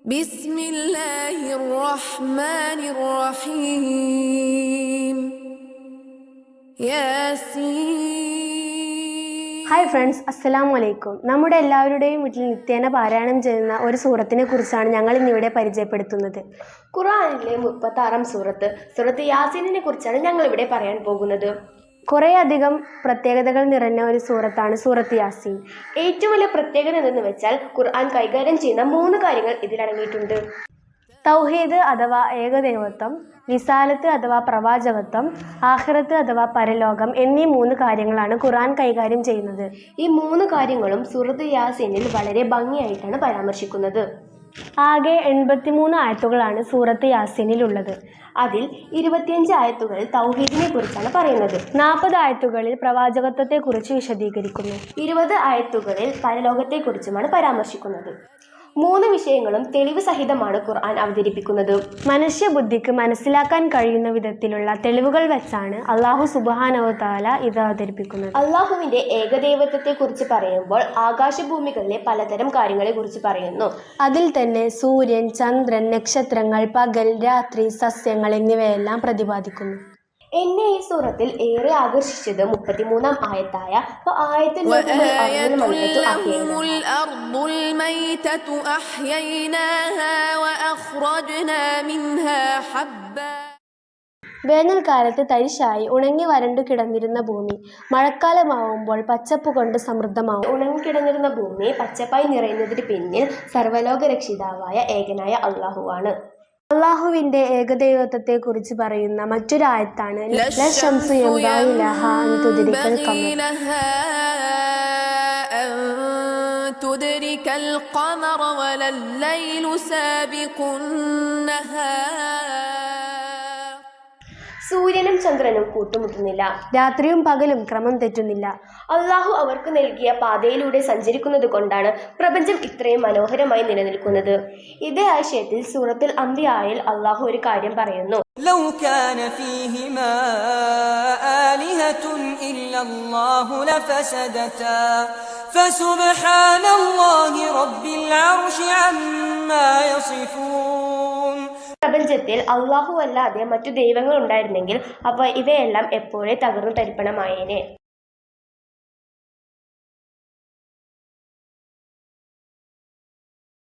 بسم الله الرحمن الرحيم ياسين hi friends അസ്സലാമു അലൈക്കും നമ്മുടെ എല്ലാവരുടെയും വീട്ടിൽ നിത്യേന പാരായണം ചെയ്യുന്ന ഒരു സൂറത്തിനെ കുറിച്ചാണ് ഞങ്ങൾ ഇന്നിവിടെ പരിചയപ്പെടുത്തുന്നത് ഖുർആനിലെ മുപ്പത്തി ആറാം സൂറത്ത് സൂറത്ത് യാസീനിനെ കുറിച്ചാണ് ഞങ്ങൾ ഇവിടെ പറയാൻ പോകുന്നത് കുറേയധികം പ്രത്യേകതകൾ നിറഞ്ഞ ഒരു സൂറത്താണ് സൂറത്ത് യാസീൻ. ഏറ്റവും വലിയ പ്രത്യേകത എന്തെന്ന് വെച്ചാൽ ഖുർആൻ കൈകാര്യം ചെയ്യുന്ന മൂന്ന് കാര്യങ്ങൾ ഇതിലടങ്ങിയിട്ടുണ്ട്. തൗഹീദ് അഥവാ ഏകദൈവത്വം വിസാലത്ത് അഥവാ പ്രവാചകത്വം ആഖിറത്ത് അഥവാ പരലോകം എന്നീ മൂന്ന് കാര്യങ്ങളാണ് ഖുർആൻ കൈകാര്യം ചെയ്യുന്നത്. ഈ മൂന്ന് കാര്യങ്ങളും സൂറത്ത് യാസീനിൽ വളരെ ഭംഗിയായിട്ടാണ് പരാമർശിക്കുന്നത്. ആകെ എൺപത്തിമൂന്ന് ആയത്തുകളാണ് സൂറത്ത് യാസീനിലുള്ളത്. അതിൽ ഇരുപത്തിയഞ്ച് ആയത്തുകൾ തൗഹീദിനെ കുറിച്ചാണ് പറയുന്നത്. നാൽപ്പത് ആയത്തുകളിൽ പ്രവാചകത്വത്തെക്കുറിച്ച് വിശദീകരിക്കുന്നു. ഇരുപത് ആയത്തുകളിൽ പരലോകത്തെക്കുറിച്ചുമാണ് പരാമർശിക്കുന്നത്. മൂന്ന് വിഷയങ്ങളും തെളിവ് സഹിതമാണ് ഖുർആൻ അവതരിപ്പിക്കുന്നത്. മനുഷ്യബുദ്ധിക്ക് മനസ്സിലാക്കാൻ കഴിയുന്ന വിധത്തിലുള്ള തെളിവുകൾ വെച്ചാണ് അള്ളാഹു സുബാനവതാല ഇത് അവതരിപ്പിക്കുന്നത്. അള്ളാഹുവിന്റെ ഏകദൈവത്വത്തെ കുറിച്ച് പറയുമ്പോൾ ആകാശഭൂമികളിലെ പലതരം കാര്യങ്ങളെ കുറിച്ച് പറയുന്നു. അതിൽ തന്നെ സൂര്യൻ ചന്ദ്രൻ നക്ഷത്രങ്ങൾ പകൽ രാത്രി സസ്യങ്ങൾ എന്നിവയെല്ലാം പ്രതിപാദിക്കുന്നു. എന്നെ ഈ സൂറത്തിൽ ഏറെ ആകർഷിച്ചത് മുപ്പത്തിമൂന്നാം ആയത്തായ ആയത്തിൽ الميتة أحييناها وأخرجنا منها حبا വേനൽക്കാലത്ത് തരിശായി ഉണങ്ങി വരണ്ടു കിടന്നിരുന്ന ഭൂമി മഴക്കാലമാവുമ്പോൾ പച്ചപ്പ് കൊണ്ട് സമൃദ്ധമാവും ഉണങ്ങിക്കിടന്നിരുന്ന ഭൂമി പച്ചപ്പായി നിറയുന്നതിന് പിന്നിൽ സർവ്വലോക രക്ഷിതാവായ ഏകനായ അള്ളാഹുവാണ് അള്ളാഹുവിന്റെ ഏകദൈവത്വത്തെ കുറിച്ച് പറയുന്ന മറ്റൊരായത്താണ് ലശംസു യംബാഗി ലഹാ അൻ തുദ്രിക്കൽ ينبغي القمر ولا الليل سابق النهار സൂര്യനും ചന്ദ്രനും കൂട്ടുമുട്ടുന്നില്ല രാത്രിയും പകലും ക്രമം തെറ്റുന്നില്ല അള്ളാഹു അവർക്ക് നൽകിയ പാതയിലൂടെ സഞ്ചരിക്കുന്നത് കൊണ്ടാണ് പ്രപഞ്ചം ഇത്രയും മനോഹരമായി നിലനിൽക്കുന്നത് ഇതേ ആശയത്തിൽ സൂറത്തിൽ അന്ത്യായിൽ അള്ളാഹു ഒരു കാര്യം പറയുന്നു لو كان فيهما آلهة إلا الله لفسدتا فسبحان الله رب العرش عما يصفون പ്രപഞ്ചത്തിൽ അള്ളാഹു അല്ലാതെ മറ്റു ദൈവങ്ങൾ ഉണ്ടായിരുന്നെങ്കിൽ അവ ഇവയെല്ലാം എപ്പോഴേ തകർന്നു തരിപ്പണമായേനെ